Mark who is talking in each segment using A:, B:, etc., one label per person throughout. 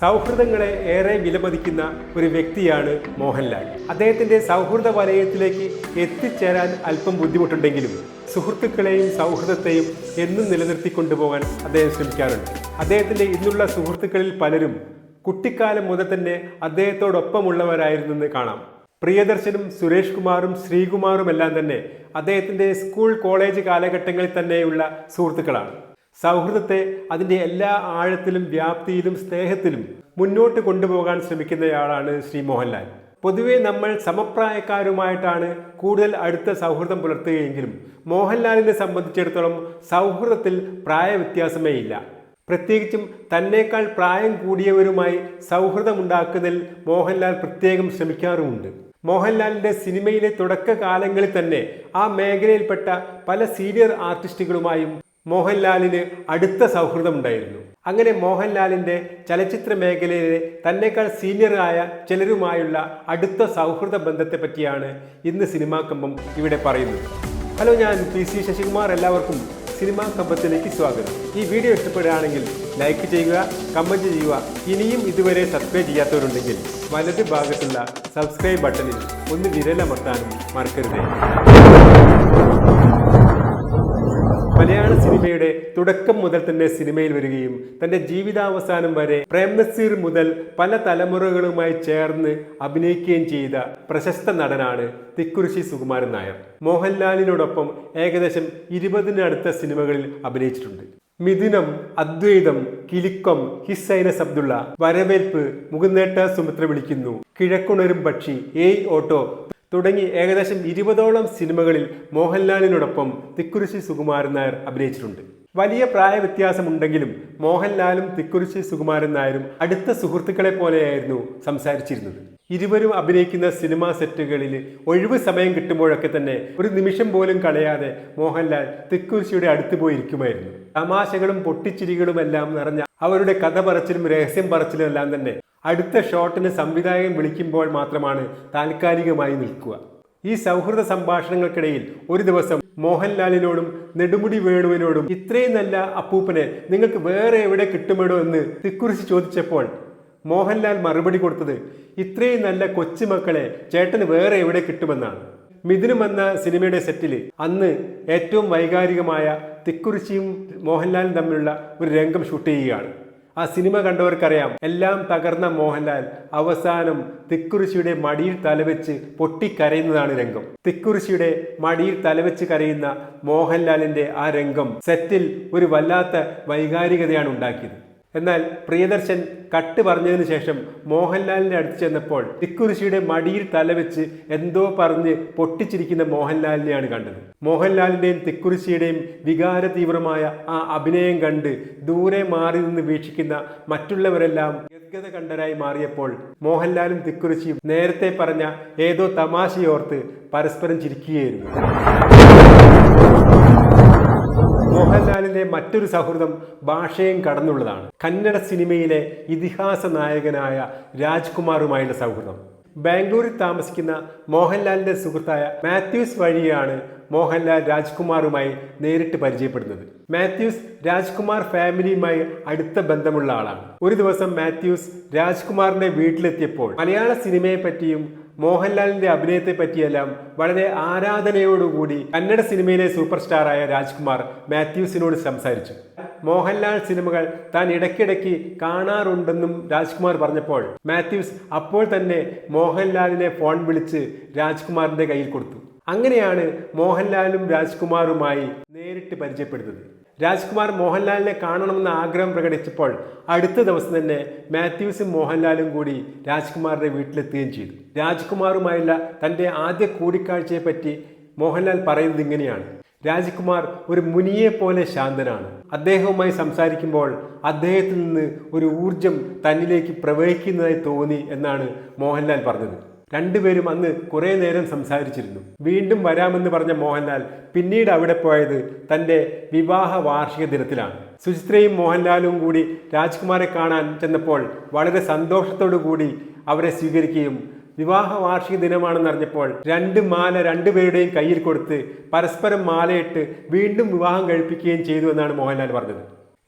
A: സൗഹൃദങ്ങളെ ഏറെ വിലമതിക്കുന്ന ഒരു വ്യക്തിയാണ് മോഹൻലാൽ. അദ്ദേഹത്തിന്റെ സൗഹൃദ വലയത്തിലേക്ക് എത്തിച്ചേരാൻ അല്പം ബുദ്ധിമുട്ടുണ്ടെങ്കിലും സുഹൃത്തുക്കളെയും സൗഹൃദത്തെയും എന്നും നിലനിർത്തിക്കൊണ്ടുപോകാൻ അദ്ദേഹം ശ്രമിക്കാറുണ്ട്. അദ്ദേഹത്തിന്റെ ഇന്നുള്ള സുഹൃത്തുക്കളിൽ പലരും കുട്ടിക്കാലം മുതൽ തന്നെ അദ്ദേഹത്തോടൊപ്പമുള്ളവരായിരുന്നെന്ന് കാണാം. പ്രിയദർശനും സുരേഷ് കുമാറും ശ്രീകുമാറും എല്ലാം തന്നെ അദ്ദേഹത്തിന്റെ സ്കൂൾ കോളേജ് കാലഘട്ടങ്ങളിൽ തന്നെയുള്ള സുഹൃത്തുക്കളാണ്. സൗഹൃദത്തെ അതിന്റെ എല്ലാ ആഴത്തിലും വ്യാപ്തിയിലും സ്നേഹത്തിലും മുന്നോട്ട് കൊണ്ടുപോകാൻ ശ്രമിക്കുന്നയാളാണ് ശ്രീ മോഹൻലാൽ. പൊതുവെ നമ്മൾ സമപ്രായക്കാരുമായിട്ടാണ് കൂടുതൽ അടുത്ത സൗഹൃദം പുലർത്തുകയെങ്കിലും മോഹൻലാലിനെ സംബന്ധിച്ചിടത്തോളം സൗഹൃദത്തിൽ പ്രായവ്യത്യാസമേ ഇല്ല. പ്രത്യേകിച്ചും തന്നേക്കാൾ പ്രായം കൂടിയവരുമായി സൗഹൃദമുണ്ടാക്കുന്നതിൽ മോഹൻലാൽ പ്രത്യേകം ശ്രമിക്കാറുമുണ്ട്. മോഹൻലാലിന്റെ സിനിമയിലെ തുടക്കകാലങ്ങളിൽ തന്നെ ആ മേഖലയിൽപ്പെട്ട പല സീനിയർ ആർട്ടിസ്റ്റുകളുമായും മോഹൻലാലിന് അടുത്ത സൗഹൃദമുണ്ടായിരുന്നു. അങ്ങനെ മോഹൻലാലിന്റെ ചലച്ചിത്ര മേഖലയിലെ തന്നെക്കാൾ സീനിയറായ ചിലരുമായുള്ള അടുത്ത സൗഹൃദ ബന്ധത്തെ പറ്റിയാണ് ഇന്ന് സിനിമാ കമ്പം ഇവിടെ പറയുന്നത്. ഹലോ ഞാൻ പി സി ശശികുമാർ. എല്ലാവർക്കും സിനിമാ കമ്പത്തിലേക്ക് സ്വാഗതം. ഈ വീഡിയോ ഇഷ്ടപ്പെടുകയാണെങ്കിൽ ലൈക്ക് ചെയ്യുക കമന്റ് ചെയ്യുക. ഇനിയും ഇതുവരെ സബ്സ്ക്രൈബ് ചെയ്യാത്തവരുണ്ടെങ്കിൽ വലത് ഭാഗത്തുള്ള സബ്സ്ക്രൈബ് ബട്ടണിൽ ഒന്ന് വിരലമർത്താനും മറക്കരുതേ. മലയാള സിനിമയുടെ തുടക്കം മുതൽ തന്നെ സിനിമയിൽ വരികയും തന്റെ ജീവിതാവസാനം വരെ പ്രേംനസീർ മുതൽ പല തലമുറകളുമായി ചേർന്ന് അഭിനയിക്കുകയും ചെയ്ത പ്രശസ്ത നടനാണ് തിക്കുറിശി സുകുമാരൻ നായർ. മോഹൻലാലിനോടൊപ്പം ഏകദേശം ഇരുപതിനടുത്ത സിനിമകളിൽ അഭിനയിച്ചിട്ടുണ്ട്. മിഥുനം അദ്വൈതം കിലിക്കം ഹിസൈനസ് അബ്ദുള്ള വരവേൽപ്പ് മുകുന്നേട്ട സുമിത്ര വിളിക്കുന്നു. കിഴക്കുണരും പക്ഷി ഏയ് ഓട്ടോ തുടങ്ങി ഏകദേശം ഇരുപതോളം സിനിമകളിൽ മോഹൻലാലിനോടൊപ്പം തിക്കുറിശി സുകുമാരൻ നായർ അഭിനയിച്ചിട്ടുണ്ട്. വലിയ പ്രായ വ്യത്യാസമുണ്ടെങ്കിലും മോഹൻലാലും തിക്കുറിശി സുകുമാരൻ നായരും അടുത്ത സുഹൃത്തുക്കളെ പോലെയായിരുന്നു സംസാരിച്ചിരുന്നത്. ഇരുവരും അഭിനയിക്കുന്ന സിനിമാ സെറ്റുകളിൽ ഒഴിവ് സമയം കിട്ടുമ്പോഴൊക്കെ തന്നെ ഒരു നിമിഷം പോലും കളയാതെ മോഹൻലാൽ തിക്കുറിശിയുടെ അടുത്ത് പോയി ഇരിക്കുമായിരുന്നു തമാശകളും പൊട്ടിച്ചിരികളും എല്ലാം നിറഞ്ഞ അവരുടെ കഥ പറച്ചിലും രഹസ്യം പറച്ചിലും എല്ലാം തന്നെ അടുത്ത ഷോട്ടിന് സംവിധായകൻ വിളിക്കുമ്പോൾ മാത്രമാണ് താൽക്കാലികമായി നിൽക്കുക. ഈ സൗഹൃദ സംഭാഷണങ്ങൾക്കിടയിൽ ഒരു ദിവസം മോഹൻലാലിനോടും നെടുമുടി വേണുവിനോടും ഇത്രയും നല്ല അപ്പൂപ്പനെ നിങ്ങൾക്ക് വേറെ എവിടെ കിട്ടുമെടോ എന്ന് തിക്കുറിച്ച് ചോദിച്ചപ്പോൾ മോഹൻലാൽ മറുപടി കൊടുത്തത് ഇത്രയും നല്ല കൊച്ചുമക്കളെ ചേട്ടന് വേറെ എവിടെ കിട്ടുമെന്നാണ്. മിഥുനം എന്ന സിനിമയുടെ സെറ്റിൽ അന്ന് ഏറ്റവും വൈകാരികമായ തിക്കുറിച്ചിയും മോഹൻലാലും തമ്മിലുള്ള ഒരു രംഗം ഷൂട്ട് ചെയ്യുകയാണ്. ആ സിനിമ കണ്ടവർക്കറിയാം എല്ലാം തകർന്ന മോഹൻലാൽ അവസാനം തിക്കുറിശിയുടെ മടിയിൽ തലവെച്ച് പൊട്ടിക്കരയുന്നതാണ് രംഗം. തിക്കുറിശിയുടെ മടിയിൽ തലവെച്ച് കരയുന്ന മോഹൻലാലിന്റെ ആ രംഗം സെറ്റിൽ ഒരു വല്ലാത്ത വൈകാരികതയാണ് ഉണ്ടാക്കിയത്. എന്നാൽ പ്രിയദർശൻ കട്ട് പറഞ്ഞതിന് ശേഷം മോഹൻലാലിന്റെ അടുത്ത് ചെന്നപ്പോൾ തിക്കുറിശിയുടെ മടിയിൽ തലവെച്ച് എന്തോ പറഞ്ഞ് പൊട്ടിച്ചിരിക്കുന്ന മോഹൻലാലിനെയാണ് കണ്ടത്. മോഹൻലാലിന്റെയും തിക്കുറിശിയുടെയും വികാര തീവ്രമായ ആ അഭിനയം കണ്ട് ദൂരെ മാറി നിന്ന് വീക്ഷിക്കുന്ന മറ്റുള്ളവരെല്ലാം ഗദ്ഗത കണ്ടരായി മാറിയപ്പോൾ മോഹൻലാലും തിക്കുറിശിയും നേരത്തെ പറഞ്ഞ ഏതോ തമാശയോർത്ത് പരസ്പരം ചിരിക്കുകയായിരുന്നു. മറ്റൊരു സൗഹൃദം ഭാഷയും കടന്നുള്ളതാണ്. കന്നഡ സിനിമയിലെ ഇതിഹാസ നായകനായ രാജ്കുമാറുമായുള്ള സൗഹൃദം. ബാംഗ്ലൂരിൽ താമസിക്കുന്ന മോഹൻലാലിന്റെ സുഹൃത്തായ മാത്യൂസ് വഴിയാണ് മോഹൻലാൽ രാജ്കുമാറുമായി നേരിട്ട് പരിചയപ്പെടുന്നത്. മാത്യൂസ് രാജ്കുമാർ ഫാമിലിയുമായി അടുത്ത ബന്ധമുള്ള ആളാണ്. ഒരു ദിവസം മാത്യൂസ് രാജ്കുമാറിന്റെ വീട്ടിലെത്തിയപ്പോൾ മലയാള സിനിമയെ പറ്റിയും മോഹൻലാലിന്റെ അഭിനയത്തെ പറ്റിയെല്ലാം വളരെ ആരാധനയോടുകൂടി കന്നഡ സിനിമയിലെ സൂപ്പർ സ്റ്റാറായ രാജ്കുമാർ മാത്യൂസിനോട് സംസാരിച്ചു. മോഹൻലാൽ സിനിമകൾ താൻ ഇടയ്ക്കിടയ്ക്ക് കാണാറുണ്ടെന്നും രാജ്കുമാർ പറഞ്ഞപ്പോൾ മാത്യൂസ് അപ്പോൾ തന്നെ മോഹൻലാലിനെ ഫോൺ വിളിച്ച് രാജ്കുമാറിന്റെ കയ്യിൽ കൊടുത്തു. അങ്ങനെയാണ് മോഹൻലാലും രാജ്കുമാറുമായി നേരിട്ട് പരിചയപ്പെടുന്നത്. രാജ്കുമാർ മോഹൻലാലിനെ കാണണമെന്ന ആഗ്രഹം പ്രകടിച്ചപ്പോൾ അടുത്ത ദിവസം തന്നെ മാത്യൂസും മോഹൻലാലും കൂടി രാജ്കുമാറിന്റെ വീട്ടിലെത്തുകയും ചെയ്തു. രാജ്കുമാറുമായുള്ള തന്റെ ആദ്യ കൂടിക്കാഴ്ചയെ പറ്റി മോഹൻലാൽ പറയുന്നത് ഇങ്ങനെയാണ്. രാജ്കുമാർ ഒരു മുനിയെ പോലെ ശാന്തനാണ്. അദ്ദേഹവുമായി സംസാരിക്കുമ്പോൾ അദ്ദേഹത്തിൽ നിന്ന് ഒരു ഊർജം തന്നിലേക്ക് പ്രവഹിക്കുന്നതായി തോന്നി എന്നാണ് മോഹൻലാൽ പറഞ്ഞത്. രണ്ടുപേരും അന്ന് കുറേ നേരം സംസാരിച്ചിരുന്നു. വീണ്ടും വരാമെന്ന് പറഞ്ഞ മോഹൻലാൽ പിന്നീട് അവിടെ പോയത് തന്റെ വിവാഹ വാർഷിക ദിനത്തിലാണ്. സുചിത്രയും മോഹൻലാലും കൂടി രാജ്കുമാരെ കാണാൻ ചെന്നപ്പോൾ വളരെ സന്തോഷത്തോടു കൂടി അവരെ സ്വീകരിക്കുകയും വിവാഹ വാർഷിക ദിനമാണെന്നറിഞ്ഞപ്പോൾ രണ്ട് മാല രണ്ടുപേരുടെയും കയ്യിൽ കൊടുത്ത് പരസ്പരം മാലയിട്ട് വീണ്ടും വിവാഹം കഴിപ്പിക്കുകയും ചെയ്തു എന്നാണ് മോഹൻലാൽ പറഞ്ഞത്.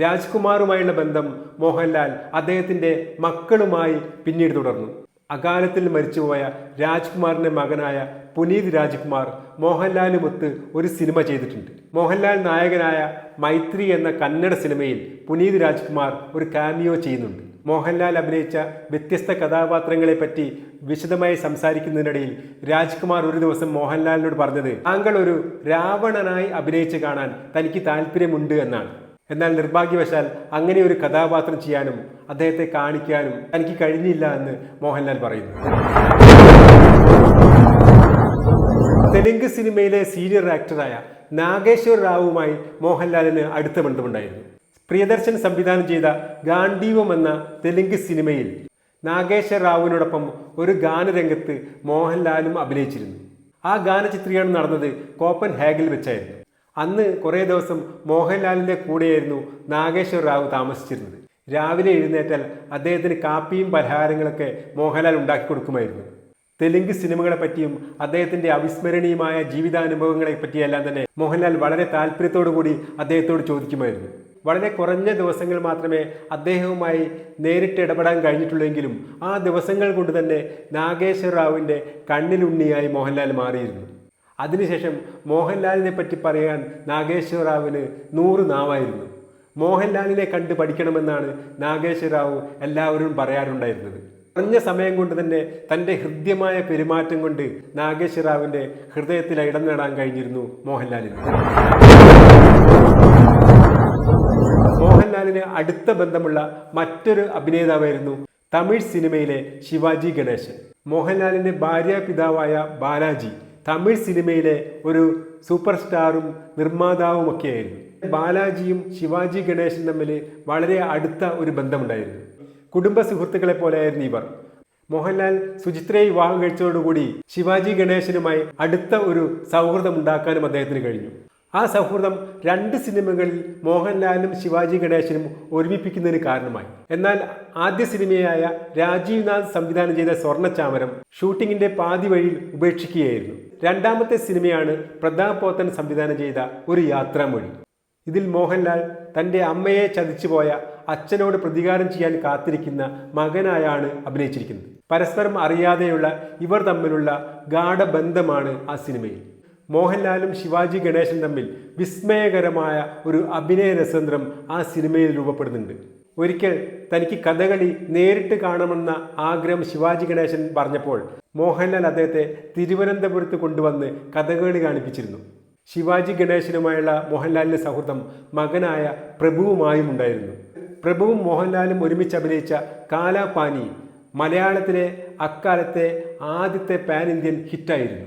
A: രാജ്കുമാറുമായുള്ള ബന്ധം മോഹൻലാൽ അദ്ദേഹത്തിന്റെ മക്കളുമായി പിന്നീട് തുടർന്നു. അകാലത്തിൽ മരിച്ചുപോയ രാജ്കുമാറിന്റെ മകനായ പുനീത് രാജ്കുമാർ മോഹൻലാലുമൊത്ത് ഒരു സിനിമ ചെയ്തിട്ടുണ്ട്. മോഹൻലാൽ നായകനായ മൈത്രി എന്ന കന്നഡ സിനിമയിൽ പുനീത് രാജ്കുമാർ ഒരു കാമിയോ ചെയ്യുന്നുണ്ട്. മോഹൻലാൽ അഭിനയിച്ച വ്യത്യസ്ത കഥാപാത്രങ്ങളെ പറ്റി വിശദമായി സംസാരിക്കുന്നതിനിടയിൽ രാജ്കുമാർ ഒരു ദിവസം മോഹൻലാലിനോട് പറഞ്ഞത് താങ്കൾ ഒരു രാവണനായി അഭിനയിച്ച് കാണാൻ തനിക്ക് താല്പര്യമുണ്ട് എന്നാണ്. എന്നാൽ നിർഭാഗ്യവശാൽ അങ്ങനെ ഒരു കഥാപാത്രം ചെയ്യാനും അദ്ദേഹത്തെ കാണിക്കാനും തനിക്ക് കഴിഞ്ഞില്ല എന്ന് മോഹൻലാൽ പറയുന്നു. തെലുങ്ക് സിനിമയിലെ സീനിയർ ആക്ടറായ നാഗേശ്വർ റാവുമായി മോഹൻലാലിന് അടുത്ത ബന്ധമുണ്ടായിരുന്നു. പ്രിയദർശൻ സംവിധാനം ചെയ്ത ഗാന്ധീവം എന്ന തെലുങ്ക് സിനിമയിൽ നാഗേശ്വർ റാവുവിനോടൊപ്പം ഒരു ഗാനരംഗത്ത് മോഹൻലാലും അഭിനയിച്ചിരുന്നു. ആ ഗാന ചിത്രീകരണം നടന്നത് കോപ്പൻ ഹാഗിൽ വെച്ചായിരുന്നു. അന്ന് കുറേ ദിവസം മോഹൻലാലിന്റെ കൂടെയായിരുന്നു നാഗേശ്വർ റാവു താമസിച്ചിരുന്നത്. രാവിലെ എഴുന്നേറ്റാൽ അദ്ദേഹത്തിന് കാപ്പിയും പലഹാരങ്ങളൊക്കെ മോഹൻലാൽ ഉണ്ടാക്കി കൊടുക്കുമായിരുന്നു. തെലുങ്ക് സിനിമകളെ പറ്റിയും അദ്ദേഹത്തിന്റെ അവിസ്മരണീയമായ ജീവിതാനുഭവങ്ങളെ പറ്റിയെല്ലാം തന്നെ മോഹൻലാൽ വളരെ താല്പര്യത്തോടു കൂടി അദ്ദേഹത്തോട് ചോദിക്കുമായിരുന്നു. വളരെ കുറഞ്ഞ ദിവസങ്ങൾ മാത്രമേ അദ്ദേഹവുമായി നേരിട്ട് ഇടപെടാൻ കഴിഞ്ഞിട്ടുള്ളെങ്കിലും ആ ദിവസങ്ങൾ കൊണ്ട് തന്നെ നാഗേശ്വര റാവുവിന്റെ കണ്ണിലുണ്ണിയായി മോഹൻലാൽ മാറിയിരുന്നു. അതിനുശേഷം മോഹൻലാലിനെ പറ്റി പറയാൻ നാഗേശ്വരറാവിന് നൂറ് നാവായിരുന്നു. മോഹൻലാലിനെ കണ്ട് പഠിക്കണമെന്നാണ് നാഗേശ്വര റാവു എല്ലാവരും പറയാറുണ്ടായിരുന്നത്. കുറഞ്ഞ സമയം കൊണ്ട് തന്നെ തന്റെ ഹൃദ്യമായ പെരുമാറ്റം കൊണ്ട് നാഗേശ്വരറാവിന്റെ ഹൃദയത്തിൽ ഇടം നേടാൻ കഴിഞ്ഞിരുന്നു മോഹൻലാലിന്. മോഹൻലാലിന് അടുത്ത ബന്ധമുള്ള മറ്റൊരു അഭിനേതാവായിരുന്നു തമിഴ് സിനിമയിലെ ശിവാജി ഗണേശൻ. മോഹൻലാലിന്റെ ഭാര്യ പിതാവായ ബാലാജി തമിഴ് സിനിമയിലെ ഒരു സൂപ്പർ സ്റ്റാറും നിർമ്മാതാവുമൊക്കെയായിരുന്നു. ബാലാജിയും ശിവാജി ഗണേശൻ തമ്മിൽ വളരെ അടുത്ത ഒരു ബന്ധമുണ്ടായിരുന്നു. കുടുംബ സുഹൃത്തുക്കളെ പോലെയായിരുന്നു ഇവർ. മോഹൻലാൽ സുചിത്രയെ വിവാഹം കഴിച്ചതോടുകൂടി ശിവാജി ഗണേശനുമായി അടുത്ത ഒരു സൗഹൃദം ഉണ്ടാക്കാനും അദ്ദേഹത്തിന് കഴിഞ്ഞു. ആ സൗഹൃദം രണ്ട് സിനിമകളിൽ മോഹൻലാലും ശിവാജി ഗണേശനും ഒരുമിപ്പിക്കുന്നതിന് കാരണമായി. എന്നാൽ ആദ്യ സിനിമയായ രാജീവ് നാഥ് സംവിധാനം ചെയ്ത സ്വർണ ചാമരം ഷൂട്ടിങ്ങിന്റെ പാതി വഴിയിൽ ഉപേക്ഷിക്കുകയായിരുന്നു. രണ്ടാമത്തെ സിനിമയാണ് പ്രതാപ് പോത്തൻ സംവിധാനം ചെയ്ത ഒരു യാത്രാമൊഴി. ഇതിൽ മോഹൻലാൽ തന്റെ അമ്മയെ ചതിച്ചുപോയ അച്ഛനോട് പ്രതികാരം ചെയ്യാൻ കാത്തിരിക്കുന്ന മകനായാണ് അഭിനയിച്ചിരിക്കുന്നത്. പരസ്പരം അറിയാതെയുള്ള ഇവർ തമ്മിലുള്ള ഗാഠബന്ധമാണ് ആ സിനിമയിൽ. മോഹൻലാലും ശിവാജി ഗണേശൻ തമ്മിൽ വിസ്മയകരമായ ഒരു അഭിനയ രസതന്ത്രം ആ സിനിമയിൽ രൂപപ്പെടുന്നുണ്ട്. ഒരിക്കൽ തനിക്ക് കഥകളി നേരിട്ട് കാണണമെന്ന ആഗ്രഹം ശിവാജി ഗണേശൻ പറഞ്ഞപ്പോൾ മോഹൻലാൽ അദ്ദേഹത്തെ തിരുവനന്തപുരത്ത് കൊണ്ടുവന്ന് കഥകളി കാണിപ്പിച്ചിരുന്നു. ശിവാജി ഗണേശനുമായുള്ള മോഹൻലാലിന്റെ സൗഹൃദം മകനായ പ്രഭുവുമായും ഉണ്ടായിരുന്നു. പ്രഭുവും മോഹൻലാലും ഒരുമിച്ച് അഭിനയിച്ച കാലാപാനി മലയാളത്തിലെ അക്കാലത്തെ ആദ്യത്തെ പാൻ ഇന്ത്യൻ ഹിറ്റായിരുന്നു.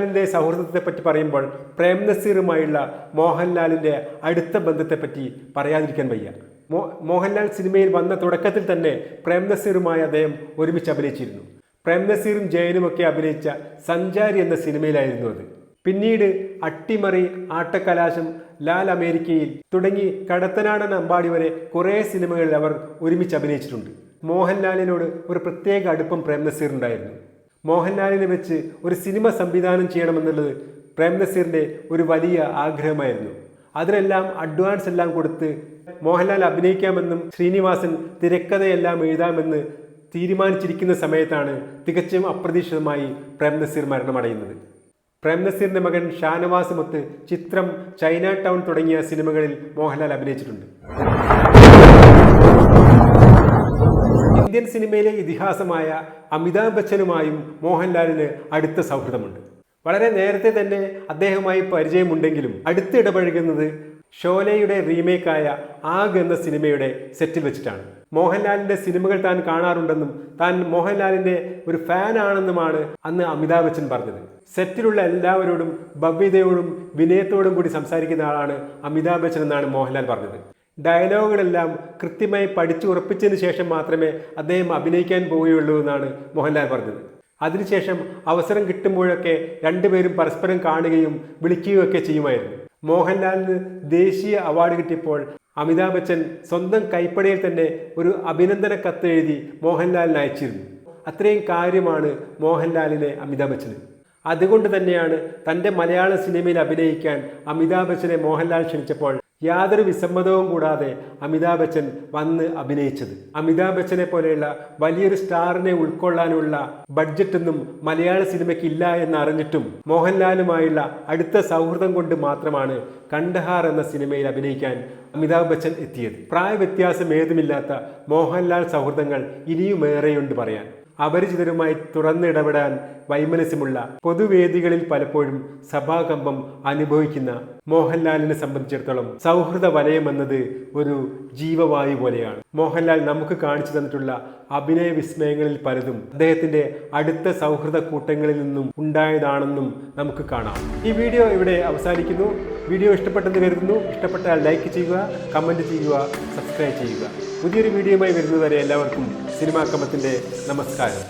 A: മോഹൻലാലിന്റെ സൗഹൃദത്തെപ്പറ്റി പറയുമ്പോൾ പ്രേം നസീറുമായുള്ള മോഹൻലാലിന്റെ അടുത്ത ബന്ധത്തെപ്പറ്റി പറയാതിരിക്കാൻ വയ്യ. മോ മോഹൻലാൽ സിനിമയിൽ വന്ന തുടക്കത്തിൽ തന്നെ പ്രേം നസീറുമായി അദ്ദേഹം ഒരുമിച്ച് അഭിനയിച്ചിരുന്നു. പ്രേം നസീറും ജയനുമൊക്കെ അഭിനയിച്ച സഞ്ചാരി എന്ന സിനിമയിലായിരുന്നു അത്. പിന്നീട് അട്ടിമറി ആട്ടക്കലാശം ലാൽ അമേരിക്കയിൽ തുടങ്ങി കടത്തനാടൻ അമ്പാടി വരെ കുറേ സിനിമകളിൽ അവർ ഒരുമിച്ച് അഭിനയിച്ചിട്ടുണ്ട്. മോഹൻലാലിനോട് ഒരു പ്രത്യേക അടുപ്പം പ്രേം നസീറിനുണ്ടായിരുന്നു മോഹൻലാലിനെ വെച്ച് ഒരു സിനിമ സംവിധാനം ചെയ്യണമെന്നുള്ളത് പ്രേം നസീറിന്റെ ഒരു വലിയ ആഗ്രഹമായിരുന്നു. അതിനെല്ലാം അഡ്വാൻസ് എല്ലാം കൊടുത്ത് മോഹൻലാൽ അഭിനയിക്കാമെന്നും ശ്രീനിവാസൻ തിരക്കഥയെല്ലാം എഴുതാമെന്ന് തീരുമാനിച്ചിരിക്കുന്ന സമയത്താണ് തികച്ചും അപ്രതീക്ഷിതമായി പ്രേം നസീർ മരണമടയുന്നത്. പ്രേം നസീറിന്റെ മകൻ ഷാനവാസുമൊത്ത് ചിത്രം ചൈന ടൗൺ തുടങ്ങിയ സിനിമകളിൽ മോഹൻലാൽ അഭിനയിച്ചിട്ടുണ്ട്. ഇന്ത്യൻ സിനിമയിലെ ഇതിഹാസമായ അമിതാഭ് ബച്ചനുമായും മോഹൻലാലിന് അടുത്ത സൗഹൃദമുണ്ട്. വളരെ നേരത്തെ തന്നെ അദ്ദേഹവുമായി പരിചയമുണ്ടെങ്കിലും അടുത്തിടപഴകുന്നത് ഷോലയുടെ റീമേക്കായ ആഗ് എന്ന സിനിമയുടെ സെറ്റിൽ വെച്ചിട്ടാണ്. മോഹൻലാലിന്റെ സിനിമകൾ താൻ കാണാറുണ്ടെന്നും താൻ മോഹൻലാലിന്റെ ഒരു ഫാൻ ആണെന്നുമാണ് അന്ന് അമിതാഭ് ബച്ചൻ പറഞ്ഞത്. സെറ്റിലുള്ള എല്ലാവരോടും ഭവ്യതയോടും വിനയത്തോടും കൂടി സംസാരിക്കുന്ന ആളാണ് അമിതാഭ് ബച്ചൻ എന്നാണ് മോഹൻലാൽ പറഞ്ഞത്. ഡയലോഗുകളെല്ലാം കൃത്യമായി പഠിച്ചു ഉറപ്പിച്ചതിന് ശേഷം മാത്രമേ അദ്ദേഹം അഭിനയിക്കാൻ പോവുകയുള്ളൂ എന്നാണ് മോഹൻലാൽ പറഞ്ഞത്. അതിനുശേഷം അവസരം കിട്ടുമ്പോഴൊക്കെ രണ്ടുപേരും പരസ്പരം കാണുകയും വിളിക്കുകയും ഒക്കെ ചെയ്യുമായിരുന്നു. മോഹൻലാലിന് ദേശീയ അവാർഡ് കിട്ടിയപ്പോൾ അമിതാഭ് ബച്ചൻ സ്വന്തം കൈപ്പടയിൽ തന്നെ ഒരു അഭിനന്ദന കത്ത് എഴുതി മോഹൻലാലിന് അയച്ചിരുന്നു. അത്രയും കാര്യമാണ് മോഹൻലാലിനെ അമിതാഭ് ബച്ചന്. അതുകൊണ്ട് തന്നെയാണ് തന്റെ മലയാള സിനിമയിൽ അഭിനയിക്കാൻ അമിതാഭ് ബച്ചനെ മോഹൻലാൽ ക്ഷണിച്ചപ്പോൾ യാതൊരു വിസമ്മതവും കൂടാതെ അമിതാഭ് ബച്ചൻ വന്ന് അഭിനയിച്ചത്. അമിതാഭ് ബച്ചനെ പോലെയുള്ള വലിയൊരു സ്റ്റാറിനെ ഉൾക്കൊള്ളാനുള്ള ബഡ്ജറ്റൊന്നും മലയാള സിനിമയ്ക്ക് ഇല്ല എന്നറിഞ്ഞിട്ടും മോഹൻലാലുമായുള്ള അടുത്ത സൗഹൃദം കൊണ്ട് മാത്രമാണ് കണ്ടഹാർ എന്ന സിനിമയിൽ അഭിനയിക്കാൻ അമിതാഭ് ബച്ചൻ എത്തിയത്. പ്രായവ്യത്യാസം ഏതുമില്ലാത്ത മോഹൻലാൽ സൗഹൃദങ്ങൾ ഇനിയുമേറെയുണ്ട് പറയാൻ. അപരിചിതരുമായി തുറന്നിടപെടാൻ വൈമനസ്യമുള്ള പൊതുവേദികളിൽ പലപ്പോഴും സഭാകമ്പം അനുഭവിക്കുന്ന മോഹൻലാലിനെ സംബന്ധിച്ചിടത്തോളം സൗഹൃദ വലയം എന്നത് ഒരു ജീവവായു പോലെയാണ്. മോഹൻലാൽ നമുക്ക് കാണിച്ചു തന്നിട്ടുള്ള അഭിനയ വിസ്മയങ്ങളിൽ പലതും അദ്ദേഹത്തിന്റെ അടുത്ത സൗഹൃദ കൂട്ടങ്ങളിൽ നിന്നും ഉണ്ടായതാണെന്നും നമുക്ക് കാണാം. ഈ വീഡിയോ ഇവിടെ അവസാനിക്കുന്നു. വീഡിയോ ഇഷ്ടപ്പെട്ടെന്ന് കരുതുന്നു. ഇഷ്ടപ്പെട്ടാൽ ലൈക്ക് ചെയ്യുക കമന്റ് ചെയ്യുക സബ്സ്ക്രൈബ് ചെയ്യുക. പുതിയൊരു വീഡിയോയുമായി വരുന്നതുവരെ എല്ലാവർക്കും സിനിമാ നമസ്കാരം.